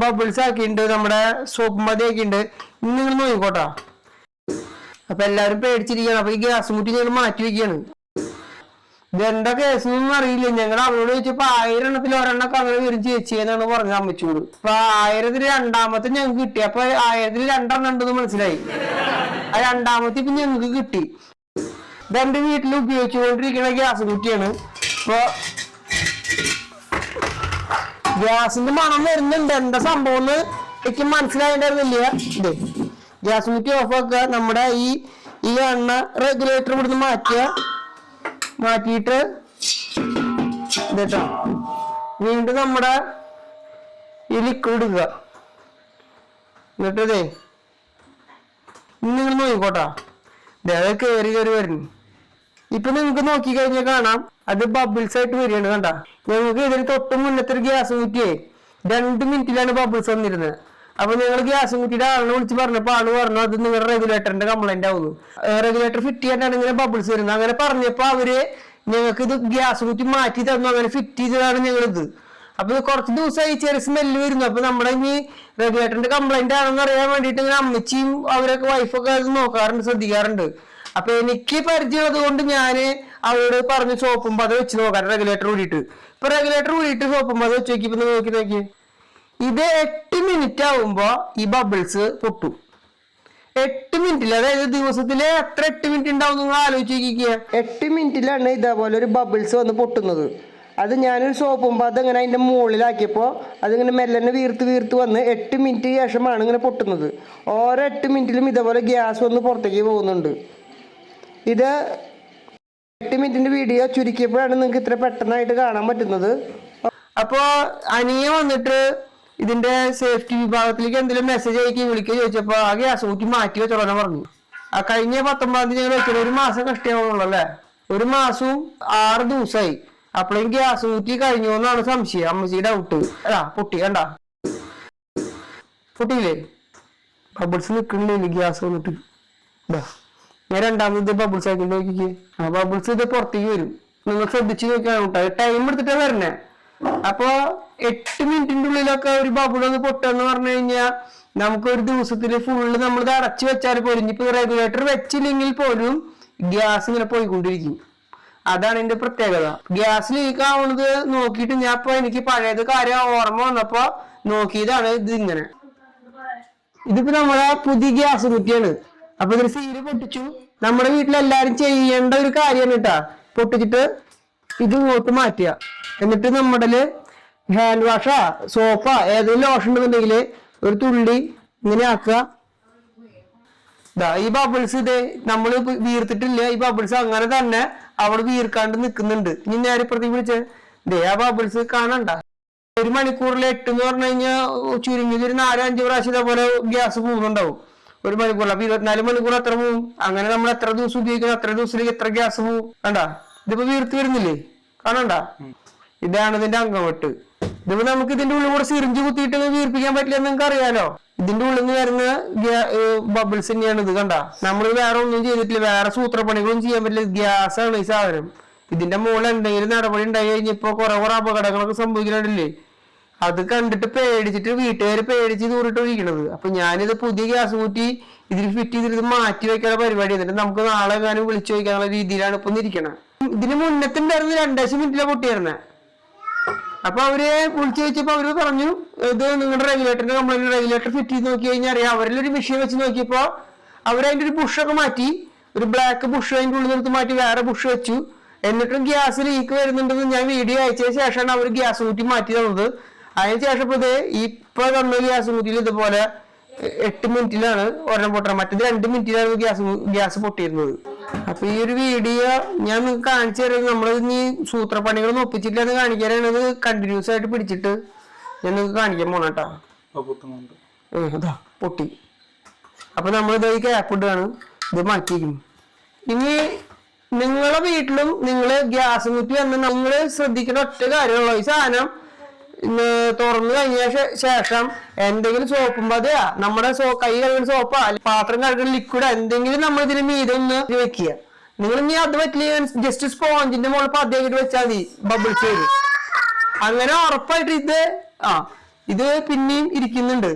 Bubbles ആക്കിയിട്ടുണ്ട് നമ്മുടെ soap മതി ആക്കിയിട്ടുണ്ട് ഇനി നിങ്ങൾ നോക്കിക്കോട്ടാ. അപ്പൊ എല്ലാരും പേടിച്ചിരിക്കുകയാണ്. അപ്പൊ ഈ ഗ്യാസ് മുട്ടി ഞങ്ങൾ മാറ്റി വെക്കുകയാണ്. ഇതെന്താ കേസ് ഒന്നും അറിയില്ല. ഞങ്ങൾ അവരോട് ചോദിച്ചപ്പോ ആയിരം എണ്ണത്തിൽ ഒരെണ്ണൊക്കെ അങ്ങനെ വരും ചേച്ചി എന്നാണ് പറഞ്ഞ അമ്മച്ചോട് അപ്പൊ ആയിരത്തിൽ രണ്ടാമത്തെ ഞങ്ങൾക്ക് കിട്ടി. അപ്പൊ ആയിരത്തിൽ രണ്ടെണ്ണം ഉണ്ടെന്ന് മനസ്സിലായി. ആ രണ്ടാമത്തെ ഇപ്പൊ ഞങ്ങൾക്ക് കിട്ടി. ഇതെന്റെ വീട്ടിൽ ഉപയോഗിച്ചുകൊണ്ടിരിക്കുന്ന ഗ്യാസ് കുറ്റിയാണ്. അപ്പൊ ഗ്യാസിന്റെ മണം വരുന്നുണ്ട്. എന്താ സംഭവം എന്ന് എനിക്ക് മനസ്സിലായിട്ടുണ്ടായിരുന്നില്ല ഇത് ഗ്യാസ് കുറ്റി ഓഫ് ആക്കുക. നമ്മുടെ ഈ ഈ എണ്ണ റെഗുലേറ്റർ ഇവിടുന്ന് മാറ്റുക. മാറ്റിയിട്ട് ഇതേട്ടോ വീണ്ടും നമ്മുടെ ഈ ലിക്വിഡ് ഇടുക. എന്നിട്ടതേ നിങ്ങൾ നോക്കിക്കോട്ടാ. ദേ അത് കയറി കയറി വരുന്നു. ഇപ്പൊ നിങ്ങൾക്ക് നോക്കി കഴിഞ്ഞാൽ കാണാം. അത് ബബിൾസ് ആയിട്ട് വരികയാണ് കണ്ട. ഞങ്ങൾക്ക് ഇതിന് തൊട്ട് മുന്നത്തെ ഒരു ഗ്യാസ് കുറ്റിയെ രണ്ട് മിനിറ്റിലാണ് ബബിൾസ് വന്നിരുന്നത്. അപ്പൊ നിങ്ങൾ ഗ്യാസ് കുറ്റിയുടെ ആളിനെ വിളിച്ച് പറഞ്ഞപ്പോ ആൾ പറഞ്ഞു അത് നിങ്ങളുടെ റെഗുലേറ്ററിന്റെ കംപ്ലൈന്റ് ആവുന്നു. റെഗുലേറ്റർ ഫിറ്റ് ചെയ്യാനാണ് ഇങ്ങനെ ബബിൾസ് വരുന്നത്. അങ്ങനെ പറഞ്ഞപ്പോ അവർ ഞങ്ങൾക്ക് ഇത് ഗ്യാസ് കുറ്റി മാറ്റി തന്നു. അങ്ങനെ ഫിറ്റ് ചെയ്തതാണ് ഞങ്ങളിത്. അപ്പൊ കുറച്ച് ദിവസമായി ചെറിയ സ്മെല്ല് വരുന്നു. അപ്പൊ നമ്മുടെ ഇനി റെഗുലേറ്ററിന്റെ കംപ്ലൈന്റ് ആണെന്ന് അറിയാൻ വേണ്ടിയിട്ട് ഇങ്ങനെ അമ്മച്ചിയും അവരൊക്കെ വൈഫൊക്കെ അത് നോക്കാറുണ്ട് ശ്രദ്ധിക്കാറുണ്ട്. അപ്പൊ എനിക്ക് പരിചയമുള്ളത് കൊണ്ട് ഞാൻ അവരോട് പറഞ്ഞ് സോപ്പും പത വെച്ച് നോക്കാൻ റെഗുലേറ്റർ ഊരിയിട്ട് ഇപ്പൊ റെഗുലേറ്റർ ഊരിയിട്ട് സോപ്പും പത വെച്ച് നോക്കി. നോക്കി നോക്കി. ഇത് എട്ട് മിനിറ്റ് ആവുമ്പോ ഈ ബബിൾസ് പൊട്ടും. എട്ട് മിനിറ്റിൽ അതായത് ദിവസത്തിൽ എത്ര എട്ട് മിനിറ്റ് ഉണ്ടാവും നിങ്ങൾ ആലോചിച്ച് നോക്കിക്കുക എട്ട് മിനിറ്റിലാണ് ഇതേപോലെ ഒരു ബബിൾസ് വന്ന് പൊട്ടുന്നത്. അത് ഞാനൊരു സോപ്പും അതങ്ങനെ അതിന്റെ മുകളിലാക്കിയപ്പോൾ അതിങ്ങനെ മെല്ലനെ വീർത്ത് വീർത്ത് വന്ന് എട്ട് മിനിറ്റ് ശേഷമാണ് ഇങ്ങനെ പൊട്ടുന്നത്. ഓരോ എട്ട് മിനിറ്റിലും ഇതേപോലെ ഗ്യാസ് വന്ന് പുറത്തേക്ക് പോകുന്നുണ്ട്. ഇത് എട്ട് മിനിറ്റിന്റെ വീഡിയോ ചുരുക്കിയപ്പോഴാണ് നിങ്ങൾക്ക് ഇത്ര പെട്ടെന്നായിട്ട് കാണാൻ പറ്റുന്നത്. അപ്പോ അനിയ വന്നിട്ട് ഇതിന്റെ സേഫ്റ്റി വിഭാഗത്തിലേക്ക് എന്തെങ്കിലും മെസ്സേജ് അയക്കി വിളിക്കുക ചോദിച്ചപ്പോ ആ ഗ്യാസ് മാറ്റി വെച്ചോളാൻ പറഞ്ഞു. ആ കഴിഞ്ഞ പത്തൊമ്പതാം തീയതി ഞങ്ങൾ വെച്ചത് ഒരു മാസം കഷ്ടിയാവുള്ളൂ അല്ലേ? ഒരു മാസവും ആറ് ദിവസമായി. അപ്പോഴേക്കും ഗ്യാസ് കുറ്റി കഴിഞ്ഞു എന്നാണ് സംശയം. അമ്മച്ചി ഡൗട്ട് അതാ പൊട്ടി കണ്ട? പൊട്ടിയില്ലേ? ബബിൾസ് നിൽക്കണില്ലേ ഗ്യാസ് വന്നിട്ട്? ഇതാ. ഞാൻ രണ്ടാമത് ബബിൾസ് ആക്കി നോക്കിക്ക്. ആ ബബിൾസ് ഇത് പുറത്തേക്ക് വരും. നിങ്ങൾ ശ്രദ്ധിച്ചു നോക്കിയാണ് കേട്ടോ ടൈം എടുത്തിട്ടാ വരണേ. അപ്പൊ എട്ട് മിനിറ്റിന്റെ ഉള്ളിലൊക്കെ ഒരു ബബിൾ ഒന്ന് പൊട്ടെന്ന് പറഞ്ഞു കഴിഞ്ഞാൽ നമുക്ക് ഒരു ദിവസത്തിൽ ഫുള്ള് നമ്മൾ ഇത് അടച്ചു വെച്ചാൽ പോലും ഇനിയിപ്പോ റെഗുലേറ്റർ വെച്ചില്ലെങ്കിൽ പോലും ഗ്യാസ് ഇങ്ങനെ പോയിക്കൊണ്ടിരിക്കും. അതാണ് എന്റെ പ്രത്യേകത. ഗ്യാസ് ലീക്ക് ആവുന്നത് നോക്കിയിട്ട് ഞാൻ ഇപ്പൊ എനിക്ക് പഴയത് കാര്യം ഓർമ്മ വന്നപ്പോ നോക്കിയതാണ് ഇത് ഇങ്ങനെ. ഇതിപ്പോ നമ്മളെ പുതിയ ഗ്യാസ് കുറ്റിയാണ്. അപ്പൊ ഇതിന് സീര് പൊട്ടിച്ചു. നമ്മുടെ വീട്ടിലെല്ലാരും ചെയ്യേണ്ട ഒരു കാര്യമാണ് കേട്ടാ. പൊട്ടിച്ചിട്ട് ഇത് ഇങ്ങോട്ട് മാറ്റുക. എന്നിട്ട് നമ്മുടെ ഹാൻഡ് വാഷാ സോപ്പാ ഏതെങ്കിലും ലോഷൻ ഉണ്ടെന്നുണ്ടെങ്കിൽ ഒരു തുള്ളി ഇങ്ങനെ ആക്കുക. ഈ ബബിൾസ് ഇത് നമ്മൾ വീർത്തിട്ടില്ല. ഈ ബബിൾസ് അങ്ങനെ തന്നെ അവൾ വീർക്കാണ്ട് നിൽക്കുന്നുണ്ട് ഇനി നേരെ ഇപ്പുറത്തേക്ക് വിളിച്ചേ. ദേ ആ ബബിൾസ് കാണണ്ട. ഒരു മണിക്കൂറിൽ എട്ട് എന്ന് പറഞ്ഞു കഴിഞ്ഞാൽ ചുരുങ്ങിയത് ഒരു നാലോ അഞ്ച് പ്രാവശ്യം ഇതേപോലെ ഗ്യാസ് പോകുന്നുണ്ടാവും. ഒരു മണിക്കൂറിൽ അപ്പൊ ഇരുപത്തിനാല് മണിക്കൂർ എത്ര പോവും. അങ്ങനെ നമ്മൾ എത്ര ദിവസം ഉപയോഗിക്കണം എത്ര ദിവസത്തിലേക്ക് എത്ര ഗ്യാസ് പോവും. കണ്ടാ? ഇതിപ്പോ വീർത്ത് വരുന്നില്ലേ? കാണണ്ട? ഇതാണ് ഇതിന്റെ അംഗവട്ട് ഇതിപ്പോ നമുക്ക് ഇതിന്റെ ഉള്ളിൽ കൂടെ സിറിഞ്ച് കുത്തിയിട്ട് വീർപ്പിക്കാൻ പറ്റില്ല നിങ്ങൾക്ക് അറിയാലോ? ഇതിന്റെ ഉള്ളിൽ നിന്ന് വരുന്ന ബബിൾസ് തന്നെയാണ് ഇത് കണ്ട? നമ്മൾ വേറെ ഒന്നും ചെയ്തിട്ടില്ല. വേറെ സൂത്രപ്പണികളും ചെയ്യാൻ പറ്റില്ല. ഗ്യാസ് ആണ് ഈ സാധനം. ഇതിന്റെ മുകളിൽ എന്തെങ്കിലും നടപടി ഉണ്ടായി കഴിഞ്ഞപ്പോ കുറെ കുറെ അപകടങ്ങളൊക്കെ സംഭവിക്കുന്നുണ്ടല്ലേ? അത് കണ്ടിട്ട് പേടിച്ചിട്ട് വീട്ടുകാർ പേടിച്ച് ദൂരിട്ട് ഒഴിക്കണത് അപ്പൊ ഞാനിത് പുതിയ ഗ്യാസ് കൂട്ടി ഇതിൽ ഫിറ്റ് ചെയ്തിട്ട് മാറ്റി വെക്കാനുള്ള പരിപാടി. എന്നിട്ട് നമുക്ക് നാളെ എങ്ങാനും വിളിച്ചു വയ്ക്കാനുള്ള രീതിയിലാണ് ഇപ്പൊ ഇരിക്കണത് ഇതിന് മുന്നത്തെ ഉണ്ടായിരുന്ന രണ്ടാഴ്ച മിനിറ്റിലെ പൊട്ടിയായിരുന്നെ. അപ്പൊ അവർ വിളിച്ചു ചോദിച്ചപ്പോ അവർ പറഞ്ഞു ഇത് നിങ്ങളുടെ റെഗുലേറ്ററിന്റെ കംപ്ലൈന്റ് റെഗുലേറ്റർ ഫിറ്റ് ചെയ്ത് നോക്കി കഴിഞ്ഞാൽ അറിയാം. അവരിലൊരു മെഷീൻ വെച്ച് നോക്കിയപ്പോ അവരതിന്റെ ഒരു ബുഷൊക്കെ മാറ്റി ഒരു ബ്ലാക്ക് ബുഷ് അതിന്റെ ഉള്ളിൽ നിർത്തി മാറ്റി വേറെ ബുഷ് വെച്ചു. എന്നിട്ടും ഗ്യാസ് ലീക്ക് വരുന്നുണ്ടെന്ന് ഞാൻ വീഡിയോ അയച്ചതിന് ശേഷമാണ് അവർ ഗ്യാസ് കൂട്ടി മാറ്റി തന്നത് അതിന് ശേഷം ഇപ്പൊ ഇത് ഇപ്പൊ തന്ന ഗ്യാസ് കൂട്ടിയിൽ ഇതുപോലെ എട്ട് മിനിറ്റിലാണ് ഒരെണ്ണം പൊട്ടണം മറ്റേത് രണ്ട് മിനിറ്റിലാണ് ഗ്യാസ് ഗ്യാസ് പൊട്ടിയിരുന്നത്. അപ്പൊ ഈ ഒരു വീഡിയോ ഞാൻ നിങ്ങൾക്ക് കാണിച്ചു തരുന്നത് നമ്മൾ ഇനി സൂത്രപ്പണികളൊന്നും ഒപ്പിച്ചിട്ടില്ല എന്ന് കാണിക്കാനാണ് അത് കണ്ടിന്യൂസ് ആയിട്ട് പിടിച്ചിട്ട് ഞാൻ നിങ്ങൾക്ക് കാണിക്കാൻ അതാ പൊട്ടി. അപ്പൊ നമ്മളിത് ഈ ക്യാപ്പ് ഇടുകയാണ് ഇത് മാറ്റിയിരിക്കുന്നു. ഇനി നിങ്ങളെ വീട്ടിലും നിങ്ങൾ ഗ്യാസ് കുറ്റി വന്ന് നിങ്ങൾ ശ്രദ്ധിക്കേണ്ട ഒറ്റ കാര്യമുള്ള. ഈ സാധനം തുറന്നു കഴിഞ്ഞ ശേഷം എന്തെങ്കിലും സോപ്പും പതയാ. നമ്മുടെ സോ കൈ കഴുകുന്ന സോപ്പാ പാത്രം കഴുകുന്ന ലിക്വിഡ് എന്തെങ്കിലും നമ്മൾ ഇതിന് മീതെ ഒന്ന് വെക്കുക. നിങ്ങൾ ഇനി അത് പറ്റില്ല. ജസ്റ്റ് സ്പോഞ്ചിന്റെ മുകളിൽ പതയാക്കിട്ട് വെച്ചാൽ മതി. ബബിൾസ് വരും. അങ്ങനെ ഉറപ്പായിട്ട് ഇത് ആ ഇത് പിന്നെയും ഇരിക്കുന്നുണ്ട്.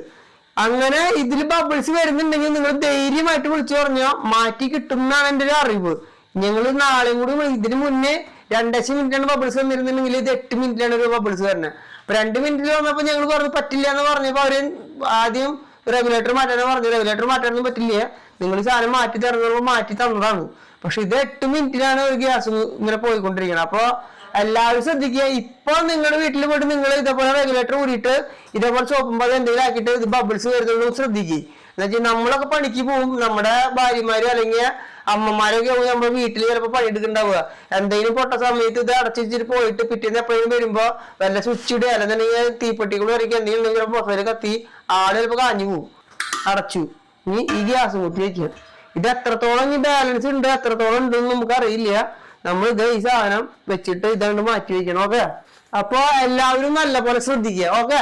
അങ്ങനെ ഇതിൽ ബബിൾസ് വരുന്നുണ്ടെങ്കിൽ നിങ്ങൾ ധൈര്യമായിട്ട് വിളിച്ചു പറഞ്ഞാൽ മാറ്റി കിട്ടും എന്നാണ് എന്റെ ഒരു അറിവ്. ഞങ്ങൾ നാളെയും കൂടി ഇതിന് മുന്നേ രണ്ടര മിനിറ്റാണ് ബബിൾസ് വന്നിരുന്നുണ്ടെങ്കിൽ ഇത് എട്ട് മിനിറ്റിലാണ് ഒരു ബബിൾസ് വരുന്നത് രണ്ട് മിനിറ്റിൽ വന്നപ്പോൾ ഞങ്ങൾ പറഞ്ഞു പറ്റില്ല എന്ന് പറഞ്ഞപ്പോൾ അവർ ആദ്യം റെഗുലേറ്റർ മാറ്റാനും പറഞ്ഞു. റെഗുലേറ്റർ മാറ്റാനൊന്നും പറ്റില്ല. നിങ്ങൾ സാധനം മാറ്റി തരുന്നപ്പോൾ മാറ്റി തന്നതാണ്. പക്ഷെ ഇത് എട്ട് മിനിറ്റിലാണ് ഒരു ഗ്യാസ് ഇങ്ങനെ പോയിക്കൊണ്ടിരിക്കുന്നത് അപ്പൊ എല്ലാവരും ശ്രദ്ധിക്കുക. ഇപ്പൊ നിങ്ങളുടെ വീട്ടിൽ പോയിട്ട് നിങ്ങൾ ഇതേപോലെ റെഗുലേറ്റർ കൂടിയിട്ട് ഇതേപോലെ സോപ്പുമ്പോൾ എന്തെങ്കിലും ആക്കിയിട്ട് ഇത് ബബിൾസ് വരുന്നതും ശ്രദ്ധിക്കുക എന്നുവെച്ചാൽ നമ്മളൊക്കെ പണിക്ക് പോകും. നമ്മുടെ ഭാര്യമാര് അല്ലെങ്കിൽ അമ്മമാരൊക്കെ ആവും നമ്മുടെ വീട്ടിൽ ചിലപ്പോൾ പണിയെടുക്കുന്നുണ്ടാവുക. എന്തെങ്കിലും പൊട്ട സമയത്ത് ഇത് അടച്ചിട്ട് പോയിട്ട് പിറ്റേന്ന് എപ്പോഴും വരുമ്പോ വല്ല സ്വിച്ച് ഇടുക അല്ലെന്നുണ്ടെങ്കിൽ തീപ്പെട്ടിക്കൂടെ വരയ്ക്കുക എന്തെങ്കിലും പുറത്തേക്ക് കത്തി ആൾ ചിലപ്പോൾ കാഞ്ഞു പോവും. അടച്ചു. നീ ഈ ഗ്യാസ് കൂട്ടി വെക്കുക ഇത് എത്രത്തോളം ഈ ബാലൻസ് ഉണ്ട് എത്രത്തോളം ഉണ്ടെന്ന് നമുക്ക് അറിയില്ല നമ്മൾ ഇത് ഈ സാധനം വെച്ചിട്ട് ഇതാണ്ട് മാറ്റി വെക്കണം ഓക്കെ അപ്പൊ എല്ലാവരും നല്ല പോലെ ശ്രദ്ധിക്കുക ഓക്കെ